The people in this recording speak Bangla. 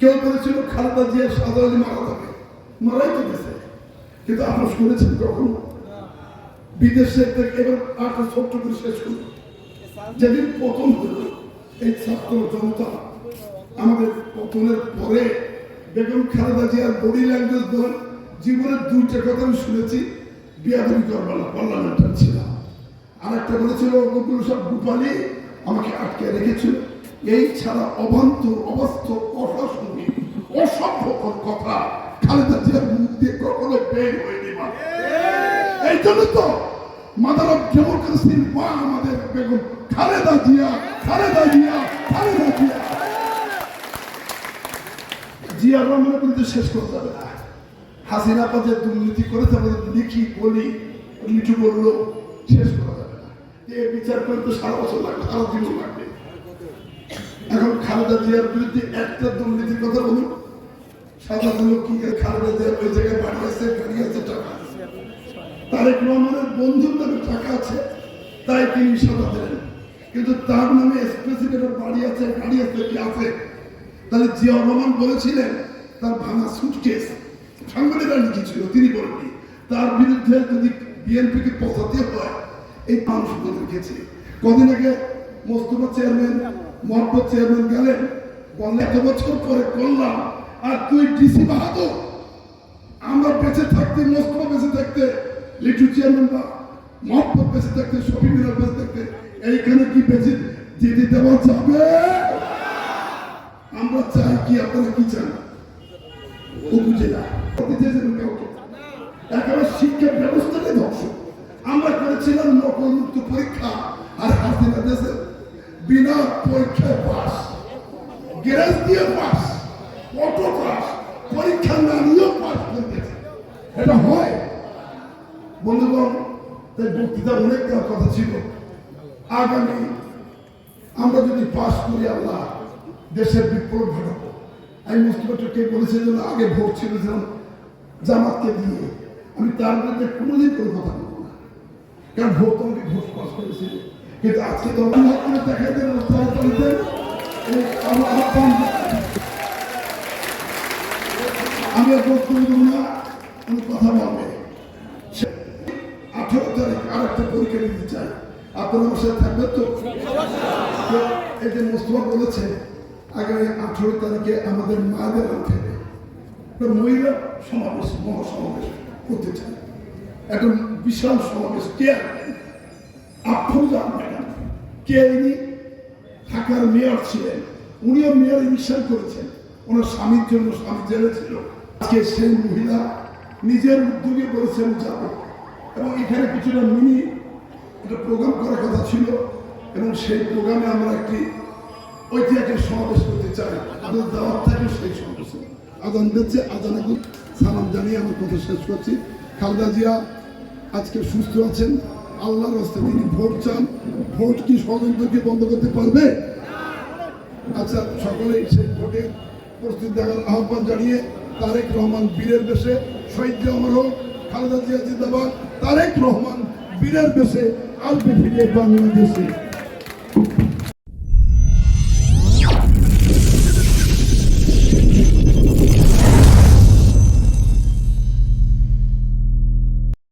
কেউ বলেছিল খালেদা জিয়া সাধারণ মারা যাবে মারাই তো গেছে। কিন্তু আপনার শুনেছেন কখন? বিদেশে এবার একটা ছোট্ট করে শেষ করি যেদিন পতন হলো, এই ছাত্র জনতা আমাদের পতনের পরে বেগম খালেদা জিয়ার বডি ল্যাঙ্গুয়েজ ধরেন জীবনের দুইটা কথা আমি শুনেছি, বিয়াদবি করবার পার্লামেন্টার ছিল। আর একটা বলেছিল নকুল সব গোপালী আমাকে আটকে রেখেছিল। এই ছাড়া অবান্তর অবাস্তব অপ্রাসঙ্গিক অসভ্যকর কথা খালেদা জিয়ার মুখ দিয়ে কখনো বের হয়নি মা। এই জন্য তো মাদার অফ ডেমোক্রেসির মা আমাদের বেগম খালেদা জিয়া খালেদা জিয়া খালেদা জিয়া। জিয়া রহমানের বিরুদ্ধে শেষ করতে যাবে না। হাসিনা পা যে দুর্নীতি করে তারপরে লিখি বলি লিখু বলল শেষ করা যাবে না। এ বিচার করে তো সারা বছর লাগবে সারা জীবন লাগবে। খালেদা জিয়ার বিরুদ্ধে একটা দুর্নীতির কথা বলুন। সাধারণ লোক খালেদা জিয়ার ওই জায়গায় বাড়ি আছে টাকা। তারেক রহমানের বন্ধুর নামে টাকা আছে, তাই তিনি সাদা দিলেন কিন্তু তার নামে স্পেসিফিকের বাড়ি আছে, গাড়ি আছে, কি আছে? তাহলে জিয়া রহমান বলেছিলেন, তার ভাঙা সুটকেস সাংবাদিকরা লিখেছিল তিনি বলেননি। তার বিরুদ্ধে যদি বিএনপিকে পচাতে হয়, এই মানুষ বলে কদিন আগে মোস্তফা চেয়ারম্যান মহব্বত চেয়ারম্যান গেলেন বললে এত বছর পরে করলাম, আর তুই ডিসি বাহাদুর। আমরা বেঁচে থাকতে, মোস্তফা বেঁচে থাকতে, লিটু চেয়ারম্যান বা মহব্বত বেঁচে থাকতে শফি মিনার বেঁচে থাকতে, এইখানে কি বেঁচে যেতে দেওয়া যাবে? আমরা চাই কি, আপনারা কি চান? না। একেবারে শিক্ষা ব্যবস্থাটাই ধ্বংস। আমরা করেছিলাম নকল মুক্ত পরীক্ষা, আর হাসিনা দেশে বিনা পরীক্ষায় পাস গ্যারেজ দিয়ে পাস অটো পাস পরীক্ষা না নিয়েও পাস করে এটা হয় বন্ধুগণ, তাই বক্তৃতা অনেক কথা ছিল। আগামী আমরা যদি পাস করি, আল্লাহ দেশের বিপ্লব ঘটাবো। আমি মুস্তফাকে বলেছিলাম আগে ভোট ছিল যেমন জামাতকে দিয়ে। আমি তার বিরুদ্ধে কোনোদিন কোনো কথা বলব না। কারণ ভোট আমাকে ভোট পাস করেছিল কিন্তু আজকে তো আপনারা দেখাই দেন আমার আহ্বান আমি বক্তব্য দেবো না আমি কথা বলবে। আঠারো তারিখ আর একটা পরীক্ষা নিতে চাই। আপনারা আমার সাথে থাকবেন তো? এই যে মোস্তফা বলেছে আগামী আঠারো তারিখে আমাদের মায়েদের থেকে মহিলা সমাবেশ, মহাসমাবেশ করতে চাই। একটা বিশাল সমাবেশ কে? আফরোজা ম্যাডাম কে ইনি? ঢাকার মেয়র ছিলেন। উনিও মেয়র ইমিশন করেছেন। ওনার স্বামীর জন্য স্বামী জেলে ছিল। আজকে সেই মহিলা নিজের উদ্যোগে বলেছেন যাব এবং এখানে কিছুটা মিনি একটা প্রোগ্রাম করার কথা ছিল। এবং সেই প্রোগ্রামে আমরা একটি ঐতিহাসিক সমাবেশ করতে চাই। আমাদের দাওয়াত থাকে সেই সমাবেশে আদান দিচ্ছে আদান সালাম জানিয়ে আমার কথা শেষ করছি। খালেদা জিয়া আজকে সুস্থ আছেন। আল্লাহর রাস্তায় তিনি ভোট চান, ভোট কি ষড়যন্ত্রকে বন্ধ করতে পারবে? আচ্ছা সকলেই সেই ভোটের প্রস্তুতি দেখার আহ্বান জানিয়ে তারেক রহমান বীরের বেশে শহীদ আমার হোক, খালেদা জিয়া জিন্দাবাদ, তারেক রহমান বীরের বেশে আলপি ফিরে বাংলাদেশে।